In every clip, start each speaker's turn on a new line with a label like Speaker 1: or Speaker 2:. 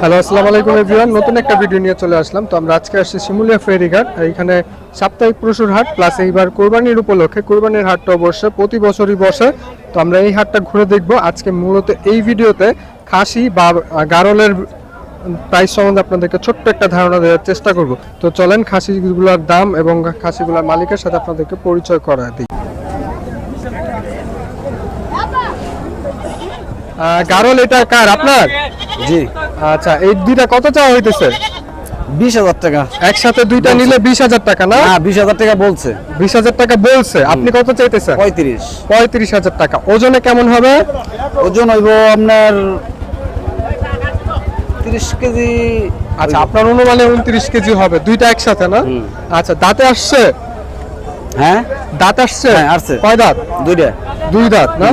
Speaker 1: Hello আসসালামু আলাইকুম everyone নতুন একটা ভিডিও নিয়ে চলে আসলাম। তো আমরা আজকে আসছি শিমুলিয়া ফেরিঘাট এখানে সাপ্তাহিক পশুর হাট প্লাস এইবার কোরবানির উপলক্ষে কোরবানির হাটটা বসে প্রতি বছরই বসে। তো আমরা এই হাটটা ঘুরে দেখব। আজকে মূলত এই ভিডিওতে খাসি বা গারলের প্রাইস সম্বন্ধে আপনাদেরকে ছোট্ট একটা ধারণা দেওয়ার চেষ্টা করব। তো চলেন খাসিগুলোর দাম এবং খাসিগুলোর মালিকের সাথে আপনাদেরকে পরিচয় করা দিই। গারল এটা কার? আপনার?
Speaker 2: জি।
Speaker 1: আচ্ছা এই দুইটা কত চাওয়া হইতেছে?
Speaker 2: বিশ হাজার টাকা।
Speaker 1: একসাথে দুইটা নিলে বিশ হাজার টাকা না?
Speaker 2: বিশ হাজার টাকা বলছে।
Speaker 1: বিশ হাজার টাকা বলছে আপনি কত চাইতেছেন?
Speaker 2: পঁয়ত্রিশ।
Speaker 1: পঁয়ত্রিশ হাজার টাকা। ওজনে কেমন হবে?
Speaker 2: ওজন হইব আপনার তিরিশ কেজি।
Speaker 1: আচ্ছা আপনার অনুমানে উনত্রিশ কেজি হবে দুইটা একসাথে না? আচ্ছা দাঁতে আসছে?
Speaker 2: হ্যাঁ?
Speaker 1: দাঁত আসছে?
Speaker 2: হ্যাঁ, আসছে।
Speaker 1: কয় দাঁত?
Speaker 2: দুইটা।
Speaker 1: দুই দাঁত না।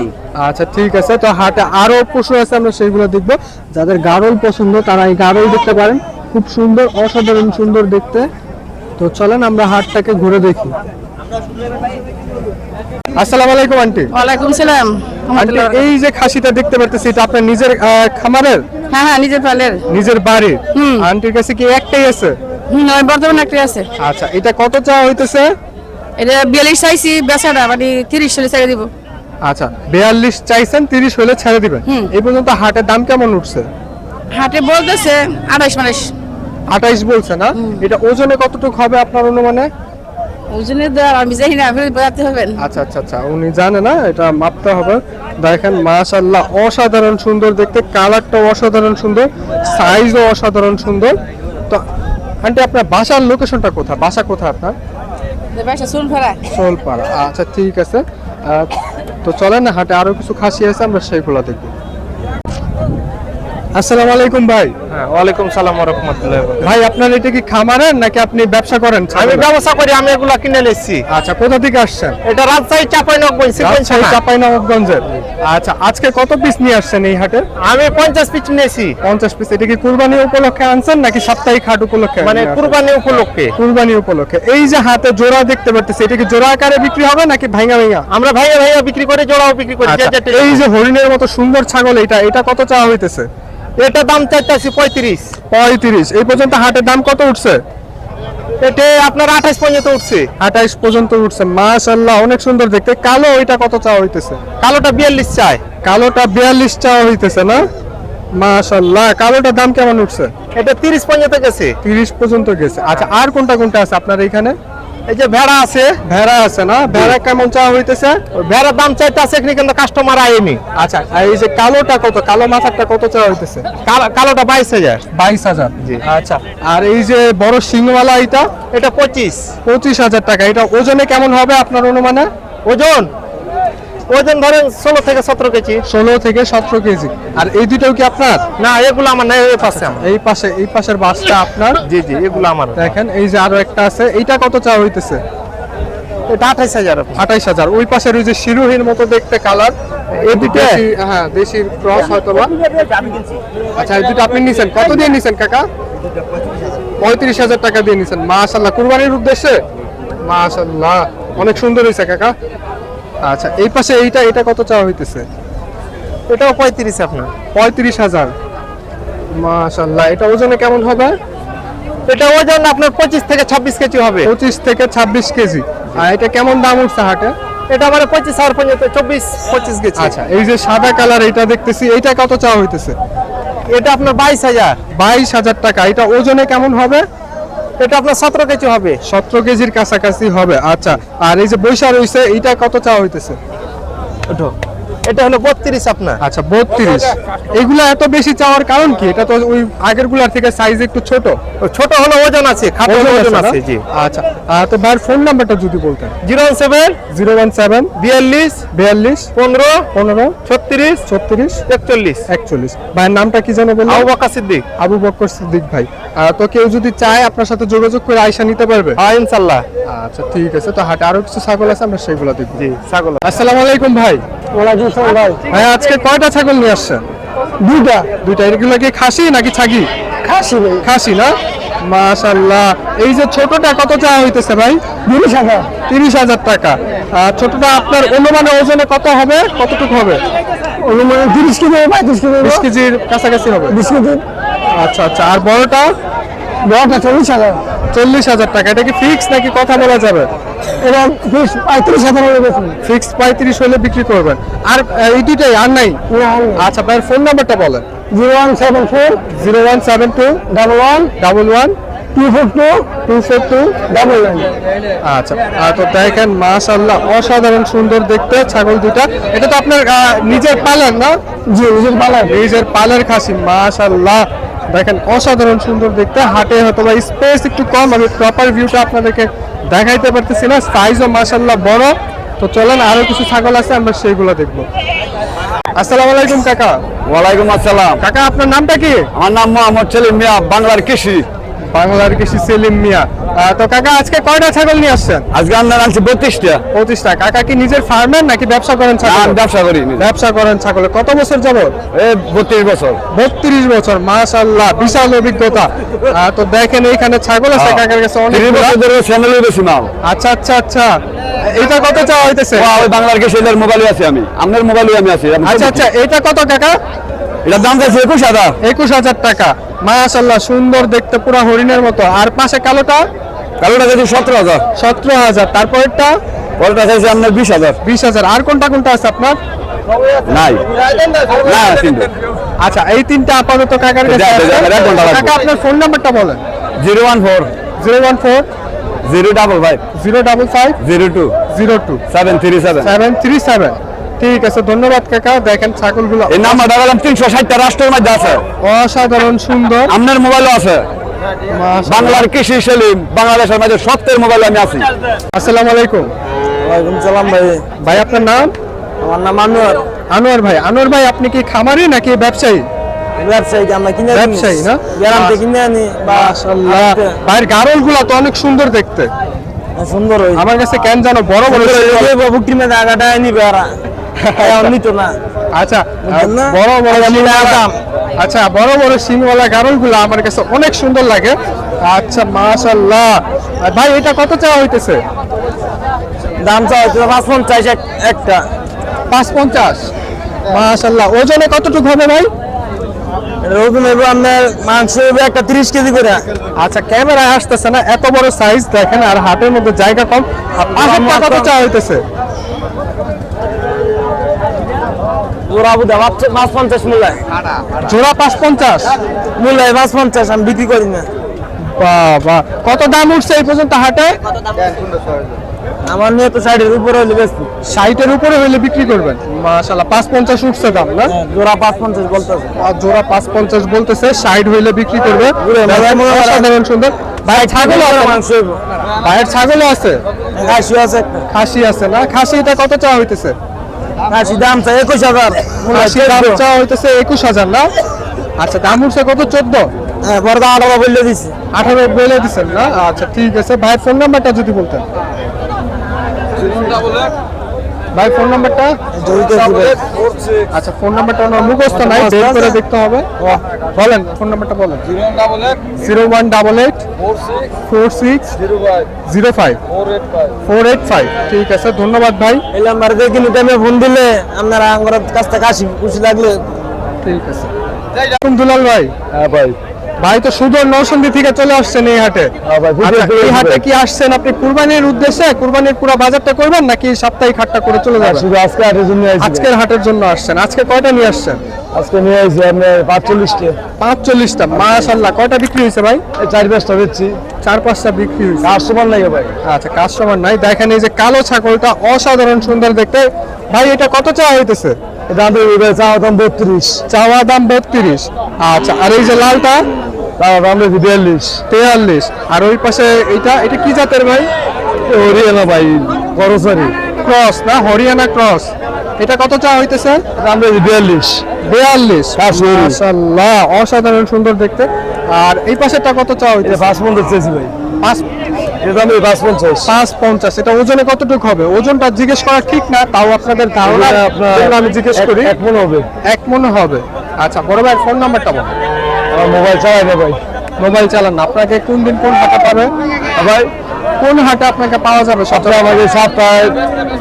Speaker 1: আচ্ছা ঠিক আছে। তো হাটে আরও পশু আছে আমরা সেইগুলো দেখব। যাদের গারল পছন্দ তারা এই গারল দেখতে পারেন। খুব সুন্দর অসাধারণ সুন্দর দেখতে। তো চলেন আমরা হাটটাকে ঘুরে দেখি। আসসালামু আলাইকুম আন্টি।
Speaker 3: ওয়ালাইকুম সালাম।
Speaker 1: আন্টি এই যে খাসিটা দেখতে পারতেছি এটা আপনার নিজের খামারের?
Speaker 3: হ্যাঁ হ্যাঁ নিজের পালের।
Speaker 1: নিজের বাড়ির। আন্টির কাছে কি একটাই আছে?
Speaker 3: হুম বর্তমানে একটা আছে।
Speaker 1: আচ্ছা এটা কত চাওয়া হইতেছে?
Speaker 3: এটা বিয়াল্লিশ চাইছি বেচাটা মানে তিরিশ চল্লিশ টাকা দিব।
Speaker 1: আচ্ছা বিয়াল্লিশ চাইছেন তিরিশ হলে ছেড়ে দিবেন। এই পর্যন্ত হাটের দাম কেমন উঠছে?
Speaker 3: হাটে বলতেছে আঠাইশ মালিশ
Speaker 1: আঠাইশ বলছে না? এটা ওজনে কতটুকু হবে আপনার অনুমানে?
Speaker 3: ওজনের দর আমি জানি না আপনি বোঝাতে হবেন
Speaker 1: আচ্ছা আচ্ছা আচ্ছা উনি জানে না এটা মাপতে হবে। দেখেন অসাধারণ সুন্দর দেখতে কালারটাও অসাধারণ সুন্দর সাইজও অসাধারণ সুন্দর। তো আন্টি আপনার বাসার লোকেশনটা কোথায়? বাসা কোথায় আপনার? সোলপাড়া আচ্ছা ঠিক আছে। তো চলেন না হাটে আরও কিছু খাসি আছে আমরা সেইগুলো দেখব। আসসালামু আলাইকুম ভাই।
Speaker 4: হ্যাঁ ওয়ালাইকুম সালাম রহমতুল্লাহ
Speaker 1: ভাই আপনার এটা কি খামারের নাকি আপনি ব্যবসা করেন
Speaker 4: আমি ব্যবসা করি আমি এগুলা কিনে নিচ্ছি
Speaker 1: আচ্ছা কোথা থেকে আসছেন?
Speaker 4: এটা রাজশাহী
Speaker 1: রাজশাহী আচ্ছা আজকে কত পিস নিয়ে আসছেন এই হাটে?
Speaker 4: আমি পঞ্চাশ পিস নিয়েছি।
Speaker 1: পঞ্চাশ পিস এটা কি কুরবানি উপলক্ষে আনছেন নাকি সাপ্তাহিক হাট উপলক্ষে
Speaker 4: মানে কুরবানি উপলক্ষে।
Speaker 1: কুরবানি উপলক্ষে। এই যে হাতে জোড়া দেখতে পারতেছি এটা কি জোড়া আকারে বিক্রি হবে নাকি ভাঙা ভাঙা
Speaker 4: আমরা ভাইয়া ভাইয়া বিক্রি করে জোড়াও বিক্রি করি
Speaker 1: আচ্ছা, এই যে হরিণের মতো সুন্দর ছাগল এটা এটা কত চাওয়া হইতেছে?
Speaker 4: এটা দাম চাইতেছি পঁয়ত্রিশ।
Speaker 1: পঁয়ত্রিশ। এই পর্যন্ত হাটের দাম কত উঠছে?
Speaker 4: এটা আপনার আঠাশ পর্যন্ত উঠছে।
Speaker 1: আঠাইশ পর্যন্ত উঠছে। মাশাল্লাহ অনেক সুন্দর দেখতে। কালো ওইটা কত চাওয়া হইতেছে?
Speaker 4: কালোটা বিয়াল্লিশ চাই।
Speaker 1: কালোটা বিয়াল্লিশ চাওয়া হইতেছে না? মাশাল্লাহ কালোটার দাম কেমন উঠছে?
Speaker 4: এটা তিরিশ পর্যন্ত গেছে।
Speaker 1: তিরিশ পর্যন্ত গেছে। আচ্ছা আর কোনটা কোনটা আছে আপনার এখানে
Speaker 4: এই যে ভেড়া আছে
Speaker 1: ভেড়া আছে না? ভেড়া কেমন চা হইতেছে?
Speaker 4: ভেড়ার দাম চাইতেছে এখানে কিন্তু কাস্টমার আইনি।
Speaker 1: আচ্ছা আর এই যে কালোটা কত? কালো মাথাটা কত চা হইতেছে?
Speaker 4: কালো- কালোটা বাইশ হাজার।
Speaker 1: বাইশ হাজার।
Speaker 4: জি।
Speaker 1: আচ্ছা আর এই যে বড় সিংওয়ালা এটা?
Speaker 4: এটা পঁচিশ।
Speaker 1: পঁচিশ হাজার টাকা। এটা ওজনে কেমন হবে আপনার অনুমানে?
Speaker 4: ওজন ওজন ধরেন ষোলো থেকে সতেরো কেজি।
Speaker 1: ষোলো থেকে সতেরো কেজি। আর এই দুটোও কি আপনার?
Speaker 4: না এগুলো আমার নাই ওই পাশে
Speaker 1: এই পাশে এই পাশের বাসটা আপনার?
Speaker 4: জি জি এগুলো আমার।
Speaker 1: দেখেন এই যে আরও একটা আছে এইটা কত চাওয়া হইতেছে?
Speaker 4: এটা আঠাইশ হাজার।
Speaker 1: আঠাইশ হাজার। ওই পাশের ওই যে শিরোহীর মতো দেখতে কালার এই হ্যাঁ দেশির ক্রস হয়তো বা? আচ্ছা এই দুটো আপনি নিছেন। কত দিয়ে নিছেন কাকা? পঁয়ত্রিশ হাজার টাকা দিয়ে নিছেন। মাশাল্লাহ কুরবানির উদ্দেশ্যে? মাশাল্লাহ অনেক সুন্দর হয়েছে কাকা। আচ্ছা এই পাশে এইটা এটা কত চাওয়া হইতেছে?
Speaker 4: এটাও পঁয়ত্রিশ আপনার।
Speaker 1: পঁয়ত্রিশ হাজার। মাশাল্লাহ এটা ওজনে কেমন হবে?
Speaker 4: এটা ওজন আপনার পঁচিশ থেকে ছাব্বিশ কেজি হবে।
Speaker 1: পঁচিশ থেকে ছাব্বিশ কেজি। আর এটা কেমন দাম উঠছে হাটে?
Speaker 4: এটা মানে পঁচিশ হাজার পর্যন্ত চব্বিশ পঁচিশ কেজি।
Speaker 1: আচ্ছা এই যে সাদা কালার এটা দেখতেছি এইটা কত চাওয়া হইতেছে?
Speaker 4: এটা আপনার বাইশ হাজার।
Speaker 1: বাইশ হাজার টাকা এটা ওজনে কেমন হবে?
Speaker 4: এটা আপনার সতেরো কেজি হবে।
Speaker 1: সতেরো কেজির কাছাকাছি হবে। আচ্ছা আর এই যে বৈশাখ রয়েছে এইটা কত চাওয়া হইতেছে?
Speaker 4: ওঠো। এটা হলো বত্রিশ আপনার।
Speaker 1: আচ্ছা বত্রিশ। এগুলা এত বেশি চাওয়ার কারণ কি? এটা তো ওই আগেরগুলার থেকে সাইজ একটু ছোট।
Speaker 4: ছোট হলো ওজন আছে খাপের
Speaker 1: ওজন আছে
Speaker 4: জি।
Speaker 1: আচ্ছা তো ফোন নাম্বারটা যদি বলতেন। ভাইয়ের নামটা কি জানো বললেন?
Speaker 4: আবু বকা সিদ্দিক।
Speaker 1: আবু বক্কর সিদ্দিক ভাই। তো কেউ যদি চায় আপনার সাথে যোগাযোগ করে আয়সা নিতে পারবে?
Speaker 4: হ্যাঁ ইনশাল্লাহ।
Speaker 1: আচ্ছা ঠিক আছে। তো হাটে আরও কিছু ছাগল আছে আমরা সেগুলো দেখব।
Speaker 4: জি ছাগল।
Speaker 1: আসসালামু আলাইকুম ভাই।
Speaker 2: ওয়ালাইকুম সালাম ভাই।
Speaker 1: ভাই আজকে কয়টা ছাগল নিয়ে আসছেন?
Speaker 2: দুইটা।
Speaker 1: দুইটা। এগুলো কি খাসি নাকি ছাগি?
Speaker 2: খাসি ভাই।
Speaker 1: খাসি না? মাশাল্লাহ এই যে ছোটটা কত চাওয়া হইতেছে ভাই?
Speaker 2: তিরিশ হাজার।
Speaker 1: তিরিশ হাজার টাকা। আর ছোটটা আপনার অনুমানে ওজনে কত হবে? কতটুকু হবে?
Speaker 2: অনুমান তিরিশ কেজি পঁয়ত্রিশ কেজি
Speaker 1: বিশ কেজির কাছাকাছি হবে।
Speaker 2: বিশ কেজি।
Speaker 1: আচ্ছা আচ্ছা। আর বড়টা?
Speaker 2: বড়টা চল্লিশ হাজার।
Speaker 1: চল্লিশ হাজার টাকা। এটা কি ফিক্স নাকি কথা বলা যাবে?
Speaker 2: এটা বিশ পঁয়ত্রিশ হাজার
Speaker 1: ফিক্স পঁয়ত্রিশ হলে বিক্রি করবেন। আর আহ, এই দুইটাই আর নাই? আচ্ছা ভাইয়ের ফোন নাম্বারটা বলেন।
Speaker 2: Zero one seven four
Speaker 1: zero one seven two
Speaker 2: double one
Speaker 1: double one
Speaker 2: two four two
Speaker 1: two four two
Speaker 2: double nine
Speaker 1: আচ্ছা তো দেখেন মাশাল্লাহ অসাধারণ সুন্দর দেখতে ছাগল দুটা এটা তো আপনার নিজের পালেন না?
Speaker 2: জি নিজের পালার।
Speaker 1: নিজের পালের খাসি মাশাল্লাহ দেখেন অসাধারণ সুন্দর দেখতে। হাটে হয়তো বা স্পেস একটু কম আমি প্রপার ভিউটা আপনাদেরকে দেখাইতে পারতেছি না। সাইজও মাসাল্লাহ বড়। তো চলেন আরও কিছু ছাগল আছে আমরা সেইগুলো দেখব। আসসালামু আলাইকুম কাকা।
Speaker 5: ওয়ালাইকুম আসসালাম।
Speaker 1: কাকা আপনার নামটা কি?
Speaker 5: আমার নাম মোহাম্মদ সেলিম মিয়া বাংলার কৃষি।
Speaker 1: বাংলার কৃষি সেলিম মিয়া। তো কাকা আজকে কয়টা ছাগল নিয়ে আসছেন?
Speaker 5: আজকে আমরা আনছি বত্রিশটা।
Speaker 1: পঁচিশটা কাকা কি নিজের ফার্মের নাকি ব্যবসা করেন ছাগল?
Speaker 5: ব্যবসা করি
Speaker 1: ব্যবসা করেন ছাগলে। কত বছর যাবত
Speaker 5: বত্রিশ বছর।
Speaker 1: বত্রিশ বছর মাশাল্লাহ বিশাল অভিজ্ঞতা। তো দেখেন এইখানে ছাগল আছে কাকার কাছে অনেক
Speaker 5: বছর ধরে চ্যানেলে বেশি মাল
Speaker 1: আচ্ছা আচ্ছা আচ্ছা। এটা কত চাওয়া হইতেছে?
Speaker 5: বাংলার কৃষি মোবাইলে আছি আমি। আপনার মোবাইলে আমি আছি।
Speaker 1: আচ্ছা আচ্ছা এটা কত কাকা?
Speaker 5: এটার দাম চাইছে একুশ হাজার।
Speaker 1: একুশ হাজার টাকা। মাশাল্লাহ সুন্দর দেখতে পুরা হরিণের মতো। আর পাশে কালোটা?
Speaker 5: কালোটা চাইছে সতেরো হাজার।
Speaker 1: সতেরো হাজার। তারপরেরটা?
Speaker 5: পরেরটা চাইছে আপনার বিশ হাজার।
Speaker 1: বিশ হাজার। আর কোনটা কোনটা আছে আপনার?
Speaker 5: নাই। না
Speaker 1: আচ্ছা এই তিনটা আপাতত কাকার কাছে। কাকা আপনার ফোন নাম্বারটা বলেন।
Speaker 5: Zero one four.
Speaker 1: Zero one four.
Speaker 5: Zero double five.
Speaker 1: Zero double five.
Speaker 5: Zero two.
Speaker 1: Zero two.
Speaker 5: Seven three seven.
Speaker 1: Seven three seven. ঠিক আছে ধন্যবাদ কাকা। দেখেন ছাগলগুলো
Speaker 5: এই নাম্বারটা গেলাম তিনশো ষাটটা রাষ্ট্রের মধ্যে আছে।
Speaker 1: অসাধারণ সুন্দর।
Speaker 5: আপনার মোবাইলও আছে। বাংলার কৃষি সেলিম বাংলাদেশের মাঝে সত্যের মোবাইলে আমি আছি।
Speaker 1: আসসালামু আলাইকুম।
Speaker 2: ওয়ালাইকুম সালাম ভাই।
Speaker 1: ভাই আপনার নাম?
Speaker 2: আমার নাম আনোয়ার।
Speaker 1: আনোয়ার ভাই আনোয়ার ভাই আপনি কি খামারি নাকি ব্যবসায়ী?
Speaker 2: ব্যবসায়ী আমরা কিনে আনি।
Speaker 1: ব্যবসায়ী না?
Speaker 2: গ্যারান্টি কিনে আনি বা
Speaker 1: মাশাআল্লাহ। ভাইয়ের গারলগুলা তো অনেক সুন্দর দেখতে।
Speaker 2: সুন্দর
Speaker 1: আমার কাছে কেন জানো বড় বড়
Speaker 2: আগাটা নিবে না।
Speaker 1: আচ্ছা বড় বড়
Speaker 2: আগামী
Speaker 1: শিংওয়ালা-
Speaker 2: দাম।
Speaker 1: আচ্ছা বড় বড় আমার কাছে অনেক সুন্দর লাগে। আচ্ছা মাশাআল্লাহ। আর ভাই এটা কত চাওয়া হইতেছে?
Speaker 2: দাম চাই পাঁচ পঞ্চাশ এক- একটা।
Speaker 1: পাঁচ পঞ্চাশ মাশাআল্লাহ। ওজনে কতটুকু হবে ভাই?
Speaker 2: ওজন হইব আপনার মাংস হইব একটা তিরিশ কেজি করে।
Speaker 1: আচ্ছা ক্যামেরায় আসতেছে না এত বড় সাইজ দেখেন আর হাটের মধ্যে জায়গা কম। আর কত চাওয়া হইতেছে?
Speaker 2: জোড়া বুধা পাঁচ পঞ্চাশ মূল্যায়
Speaker 1: জোড়া পাঁচ পঞ্চাশ
Speaker 2: মূল্যায় পাঁচ পঞ্চাশ আমি বিক্রি করি না।
Speaker 1: বাবা কত দাম উঠছে এই পর্যন্ত হাটে?
Speaker 2: আমার নিয়ে তো সাইডের উপরে হইলে বেশি
Speaker 1: ষাটের উপরে হইলে বিক্রি করবেন? মাশাল্লাহ পাঁচ পঞ্চাশ উঠছে দাম না?
Speaker 2: জোড়া পাঁচ পঞ্চাশ বলতেছে।
Speaker 1: আর জোড়া পাঁচ পঞ্চাশ বলতেছে ষাট হইলে বিক্রি করবে।
Speaker 2: মনে
Speaker 1: সুন্দর। ভাই ছাগল? ভাইয়ের আছে?
Speaker 2: খাসি আছে
Speaker 1: খাসি আছে না? খাসি এটা কত চাওয়া হইতেছে?
Speaker 2: খাসি দাম চা একুশ হাজার।
Speaker 1: খাসি দাম চাওয়া হইতেছে একুশ হাজার না? আচ্ছা দাম উঠছে কত? চোদ্দ?
Speaker 2: হ্যাঁ বড়দা আঠারো বললে দিছি।
Speaker 1: আঠারো বলে দিচ্ছেন না? আচ্ছা ঠিক আছে। ভাইয়ের ফোন নাম্বারটা যদি বলতেন। ভাই ফোন নাম্বারটা আচ্ছা ফোন নাম্বারটা আমার মুখস্থ নাই বের করে দেখতে হবে। বলেন ফোন নাম্বারটা বলেন। Zero one double eight four six zero five. Four eight five ঠিক আছে ধন্যবাদ ভাই।
Speaker 2: এই নাম্বার কিন্তু টাইমে ফোন দিলে আপনারা আমার কাছ থেকে আসি খুশি লাগলে।
Speaker 1: ঠিক আছে। দুলাল ভাই।
Speaker 5: হ্যাঁ ভাই।
Speaker 1: ভাই তো সুদূর নরসিংদী থেকে চলে আসছেন এই হাটে।
Speaker 5: হ্যাঁ
Speaker 1: আচ্ছা, এই হাটে কি আসছেন আপনি কুরবানির উদ্দেশ্যে? কুরবানির পুরো বাজারটা করবেন নাকি সাপ্তাহিক হাটটা করে চলে যাবেন?
Speaker 5: শুধু আজকে হাটের জন্য
Speaker 1: আজকের হাটের জন্য আসছেন। আজকে কয়টা নিয়ে আসছেন?
Speaker 5: আজকে নিয়ে আইছি আপনার পাঁচচল্লিশটা।
Speaker 1: পাঁচচল্লিশটা মাশাল্লাহ কয়টা বিক্রি হয়েছে ভাই?
Speaker 5: চার পাঁচটা বেচছি।
Speaker 1: চার পাঁচটা বিক্রি হয়েছে।
Speaker 5: কাস্টমার লাগে ভাই?
Speaker 1: আচ্ছা কাস্টমার নাই? দেখেন এই যে কালো ছাগলটা অসাধারণ সুন্দর দেখতে। ভাই এটা কত চাওয়া হইতেছে?
Speaker 5: দাম চাওয়া দাম বত্রিশ।
Speaker 1: চাওয়া দাম বত্রিশ। আচ্ছা আর এই যে লালটা?
Speaker 5: দাম দেবে বিয়াল্লিশ।
Speaker 1: তেয়াল্লিশ। আর ওই পাশে এটা এটা কি জাতের ভাই?
Speaker 5: হরিয়ানা ভাই করসারি
Speaker 1: ক্রস না হরিয়ানা ক্রস এটা কত চাওয়া হইতেছে?
Speaker 5: দাম দেবে বিয়াল্লিশ।
Speaker 1: বিয়াল্লিশ। মাশাল্লাহ অসাধারণ সুন্দর দেখতে। আর এই পাশেরটা কত
Speaker 5: এটা
Speaker 1: হইতেছে?
Speaker 5: পাঁচ পঞ্চাশ চেয়েছি ভাই।
Speaker 1: পাঁচ
Speaker 5: পাঁচ পঞ্চাশ
Speaker 1: এটা ওজনে কতটুকু হবে? ওজনটা জিজ্ঞেস করা ঠিক না তাও আপনাদের ধারণা আমি জিজ্ঞেস করি।
Speaker 5: এক মনে হবে।
Speaker 1: এক মনে হবে। আচ্ছা বড় ভাইয়ের ফোন নাম্বারটা বল।
Speaker 5: আমার মোবাইল চালাই না ভাই।
Speaker 1: মোবাইল চালান আপনাকে কোন দিন কোন হাতে পাবে?
Speaker 5: ভাই?
Speaker 1: কোন হাটে আপনাকে পাওয়া যাবে
Speaker 2: আপনারা আমাকে সপ্তাহে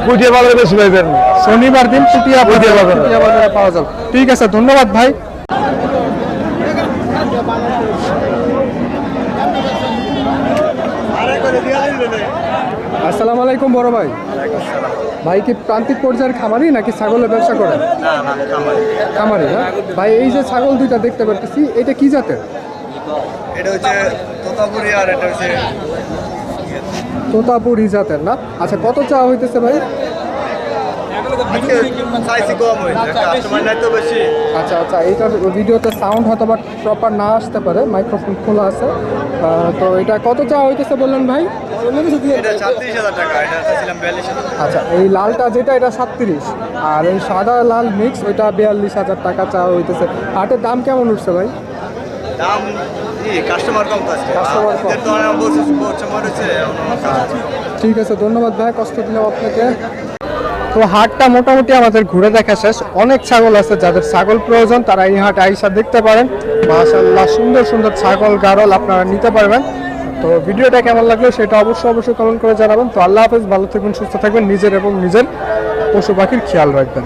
Speaker 2: পুটিয়া বাজারে বেশি পাইবেন।
Speaker 1: শনিবার দিন পুটিয়া
Speaker 2: পুটিয়া বাজারে।
Speaker 1: পুটিয়া বাজারে পাওয়া যাবে। ঠিক আছে ধন্যবাদ ভাই। আসসালামু আলাইকুম বড় ভাই। ভাই কি প্রান্তিক পর্যায়ের খামারি নাকি ছাগলের ব্যবসা করেন খামারি। না ভাই এই যে ছাগল দুইটা দেখতে পারতেছি এটা কি জাতের?
Speaker 4: এটা হচ্ছে তোতাপুরি আর এটা হচ্ছে
Speaker 1: তোতাপুরি জাতের না? আচ্ছা কত চাওয়া হইতেছে ভাই
Speaker 4: আজকে সাইজই কম হয়েছে কাস্টমার নাই তো বেশি
Speaker 1: আচ্ছা আচ্ছা এইটার ভিডিওতে সাউন্ড হয়তো বা প্রপার না আসতে পারে মাইক্রোফোন খোলা আছে। তো এটা কত চাওয়া হইতেছে বললেন ভাই? আচ্ছা এই লালটা যেটা এটা সাতত্রিশ। আর এই সাদা লাল মিক্স ওইটা বিয়াল্লিশ হাজার টাকা চাওয়া হইতেছে। হাটের দাম কেমন উঠছে ভাই?
Speaker 4: দাম কাস্টমার কম হচ্ছে
Speaker 1: ঠিক আছে ধন্যবাদ ভাই কষ্ট দিলাম আপনাকে। তো হাটটা মোটামুটি আমাদের ঘুরে দেখা শেষ। অনেক ছাগল আছে যাদের ছাগল প্রয়োজন, তারা এই হাট আইসা দেখতে পারেন। মাশাল্লাহ সুন্দর সুন্দর ছাগল, গারল আপনারা নিতে পারবেন। তো ভিডিওটা কেমন লাগল সেটা অবশ্যই অবশ্যই কমেন্ট করে জানাবেন। তো আল্লাহ হাফেজ, ভালো থাকবেন, সুস্থ থাকবেন, নিজের এবং নিজের পশু পাখির খেয়াল রাখবেন।